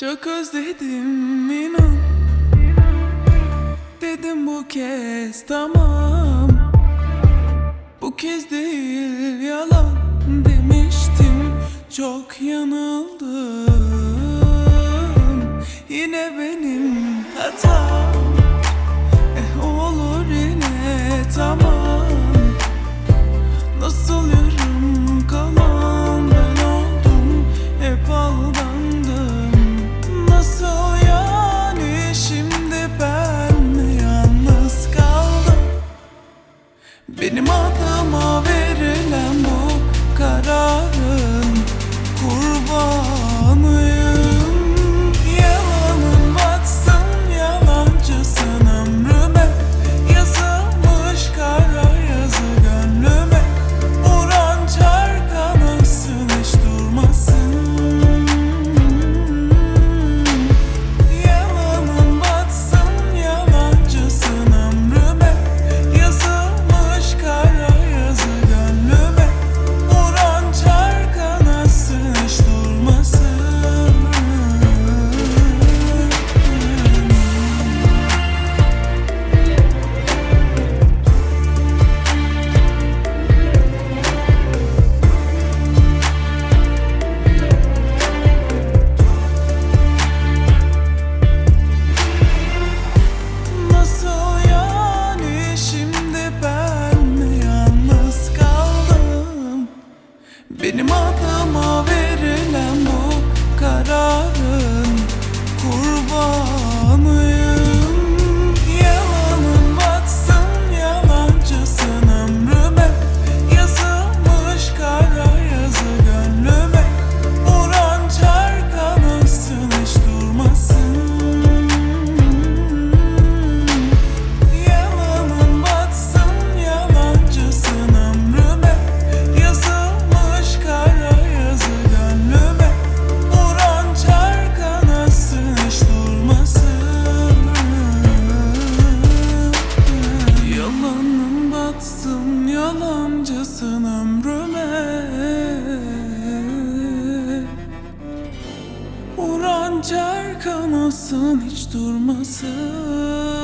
Çok özledim inan. Dedim bu kez tamam. Bu kez değil yalan demiştim. Çok yanıldım. Benim adıma verilen bu karar Ama verilen bu kararın kurbanı çarkamazsan hiç durmasın.